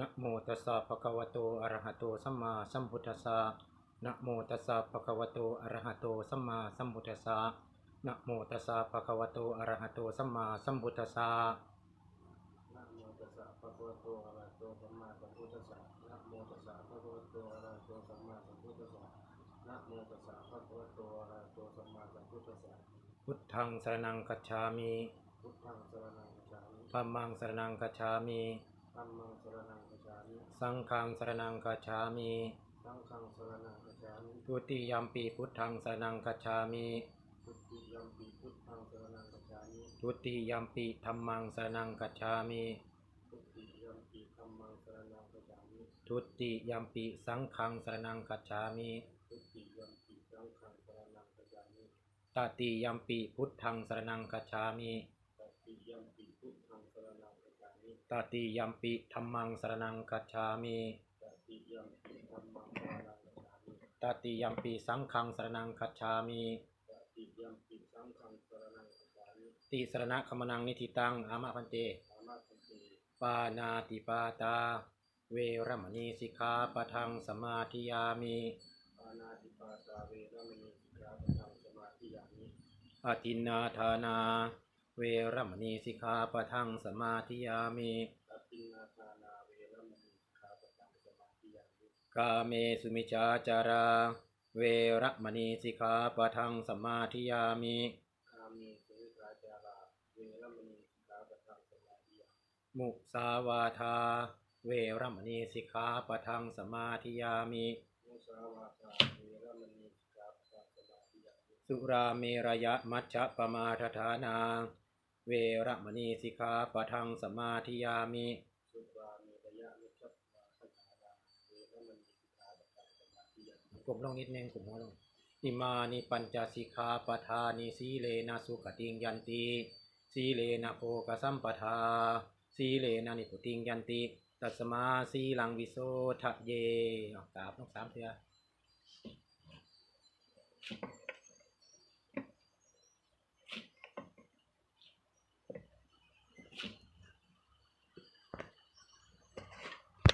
นะโมตัสสะภะคะวะโตอะระหะโตสัมมาสัมพุทธัสสะนะโมตัสสะภะคะวะโตอะระหะโตสัมมาสัมพุทธัสสะนะโมตัสสะภะคะวะโตอะระหะโตสัมมาสัมพุทธัสสะนะโมตัสสะภะคะวะโตอะระหะโตสัมมาสัมพุทธัสสะนะโมตัสสะภะคะวะโตอะระหะโตสัมมาสัมพุทธัสสะนะโมตัสสะภะคะวะโตอะระหะโตสัมมาสัมพุทธัสสะพุทธังสรณังคัจฉามิพุทธังสรณังคัจฉามิธัมมังสรณังคัจฉามิธัมมัง สรณังคัจฉามิสังฆังสรณังคัจฉามิสังฆังสรณังคัจฉามิทุติยัมปีพุทธังสรณังคัจฉามิทุติยัมปิพุทธังสรณังคัจฉามิทุติยัมปีธัมมังสรณังคัจฉามิทุติยัมปิธัมมังสรณังคัจฉามิทุติยัมปีสังฆังสรณังคัจฉามิทุติยัมปิสังฆังสรณังคัจฉามิตติยัมปีพุทธังสรณังคัจฉามิตติยัมปิพุทธังสรณังคัจฉามิ ตติยัมปีธัมมังสรณังคัจฉามิตติยัมปิธัมมังสรณังคัจฉามิตติยัมปีสังฆังสรณังคัจฉามิตติยัมปิสังฆังสรณังคัจฉามิติสรณะขมนังนิธิตังอามะพันเตสามารถทันทีปานาติปาตาเวรมณีสิกขาปะทังสมาธิยามิปานาติปาตา เวรมณีสิกขาปะทังสมาธิยามิอทินนาทานา เวรมณีสิกขาปะทังสมาธิยามิตัตินาทานาเวรมณีสิกขาปะทังสมาธิยามิกาเมสุมิจาจารา เวรมณีสิกขาปะทังสมาธิยามิคามีสุวิราจาราเวรมณีสิกขาปะทังสมาธิยามิมุสาวาทา เวรมณีสิกขาปะทังสมาธิยามิมุสาวาทาเวรมณีสิกขาปะทังสมาธิยามิสุราเมรยะมัชฌะปมาทฐานา เวรมณีสิกขาปะทังสมาธิยามิยามีกขมลมลงนิดนึงกลมหัวลงอิมานิปัญจสิกขาปะทานิสีเลนะสุขติงยันติสีเลนะโภกสัมปทาสีเลนะนิพุติงยันติตัสมาสีลังวิโสทะเยกราบนกสามเทือ